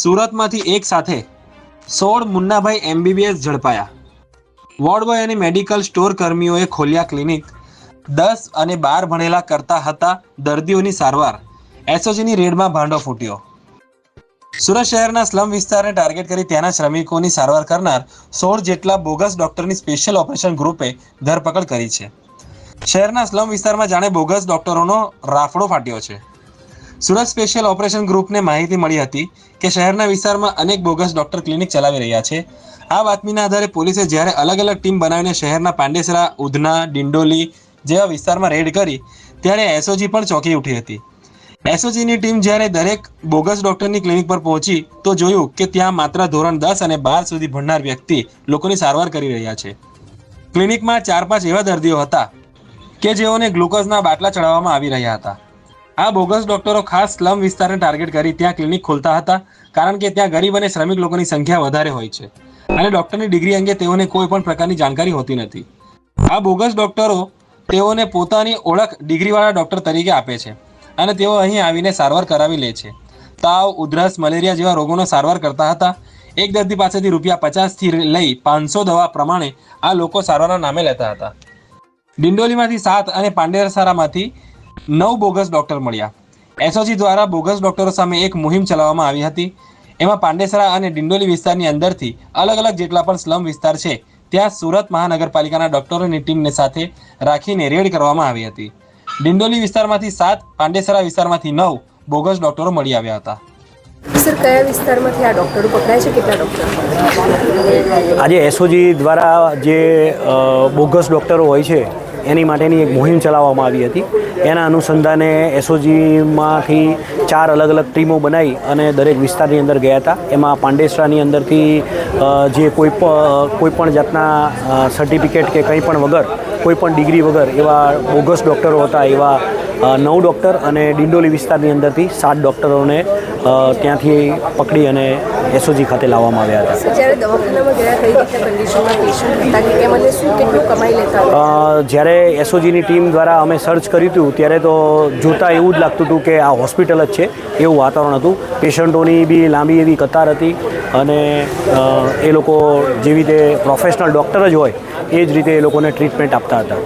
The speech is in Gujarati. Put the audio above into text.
સુરતમાંથી એક સાથે સોળ મુન્નાભાઈ એમબીબીએસ ઝડપાયા. વોર્ડ બોય અને મેડિકલ સ્ટોર કર્મીઓએ ખોલ્યા ક્લિનિક. દસ અને બાર ભણેલા કરતા હતા દર્દીઓની સારવાર. એસઓજીની રેડમાં ભાંડો ફૂટ્યો. સુરત શહેરના સ્લમ વિસ્તારને ટાર્ગેટ કરી ત્યાંના શ્રમિકોની સારવાર કરનાર સોળ જેટલા બોગસ ડોક્ટરની સ્પેશિયલ ઓપરેશન ગ્રુપે ધરપકડ કરી છે. શહેરના સ્લમ વિસ્તારમાં જાણે બોગસ ડોક્ટરોનો રાફડો ફાટ્યો છે. સુરત સ્પેશિયલ ઓપરેશન ગ્રુપને માહિતી મળી હતી કે શહેરના વિસ્તારમાં અનેક બોગસ ડોક્ટર ક્લિનિક ચલાવી રહ્યા છે. આ બાતમીના આધારે પોલીસે જ્યારે અલગ અલગ ટીમ બનાવીને શહેરના પાંડેસરા, ઉધના, ડિંડોલી જેવા વિસ્તારમાં રેડ કરી, ત્યારે એસઓજી પણ ચોંકી ઉઠી હતી. એસઓજીની ટીમ જ્યારે દરેક બોગસ ડોક્ટરની ક્લિનિક પર પહોંચી, તો જોયું કે ત્યાં માત્ર ધોરણ દસ અને બાર સુધી ભણનાર વ્યક્તિ લોકોની સારવાર કરી રહ્યા છે. ક્લિનિકમાં ચાર પાંચ એવા દર્દીઓ હતા કે જેઓને ગ્લુકોઝના બાટલા ચડાવવામાં આવી રહ્યા હતા. આ બોગસ ડોક્ટરો ખાસ સ્લમ વિસ્તારને ટાર્ગેટ કરી ત્યાં ક્લિનિક ખોલતા હતા, કારણ કે ત્યાં ગરીબ અને શ્રમિક લોકોની સંખ્યા વધારે હોય છે. અને ડોક્ટરની ડિગ્રી અંગે તેઓને કોઈ પણ પ્રકારની જાણકારી હોતી નથી. આ બોગસ ડોક્ટરો તેઓને પોતાની ઓળખ ડિગ્રીવાળા ડોક્ટર તરીકે આપે છે અને તેઓ અહીં આવીને સારવાર કરાવી લે છે. તાવ, ઉધરસ, મલેરિયા જેવા રોગોનો સારવાર કરતા હતા. એક દર્દી પાસેથી રૂપિયા પચાસથી લઈ પાંચસો દવા પ્રમાણે આ લોકો સારવારના નામે લેતા હતા. ડિંડોલીમાંથી સાત અને પાંડેસરામાંથી નવ બોગસ ડોક્ટર મળ્યા. એસઓજી દ્વારા બોગસ ડોક્ટરો સામે એક મુહિમ ચલાવવામાં આવી હતી. એમાં પાંડેસરા અને ડિંડોલી વિસ્તારની અંદરથી અલગ અલગ જેટલા પણ સ્લમ વિસ્તાર છે ત્યાં સુરત મહાનગરપાલિકાના ડોક્ટરોની ટીમને સાથે રાખીને રેડ કરવામાં આવી હતી. ડિંડોલી વિસ્તારમાંથી સાત પાંડેસરા વિસ્તારમાંથી નવ બોગસ ડોક્ટરો મળી આવ્યા હતા. સર કયા વિસ્તારમાંથી આ ડૉક્ટરો પકડાય છે? કેટલા ડૉક્ટર? આજે એસઓજી દ્વારા જે બોગસ ડૉક્ટરો હોય છે એની માટેની એક મુહિમ ચલાવવામાં આવી હતી. એના અનુસંધાને એસઓજીમાંથી ચાર અલગ અલગ ટીમો બનાવી અને દરેક વિસ્તારની અંદર ગયા હતા. એમાં પાંડેસરાની અંદરથી જે કોઈ કોઈ પણ જાતના સર્ટિફિકેટ કે કંઈ પણ વગર, કોઈ પણ ડિગ્રી વગર એવા બોગસ ડૉક્ટરો હતા, એવા નવ ડૉક્ટર અને ડિંડોલી વિસ્તારની અંદરથી સાત ડૉક્ટરોને ત્યાંથી પકડી અને એસઓજી ખાતે લાવવામાં આવ્યા હતા. જ્યારે એસઓજીની ટીમ દ્વારા અમે સર્ચ કર્યું હતું ત્યારે તો જોતાં એવું જ લાગતું હતું કે આ હોસ્પિટલ જ છે એવું વાતાવરણ હતું. પેશન્ટોની બી લાંબી એવી કતાર હતી અને એ લોકો જેવી રીતે પ્રોફેશનલ ડૉક્ટર જ હોય એ જ રીતે એ લોકોને ટ્રીટમેન્ટ આપતા હતા.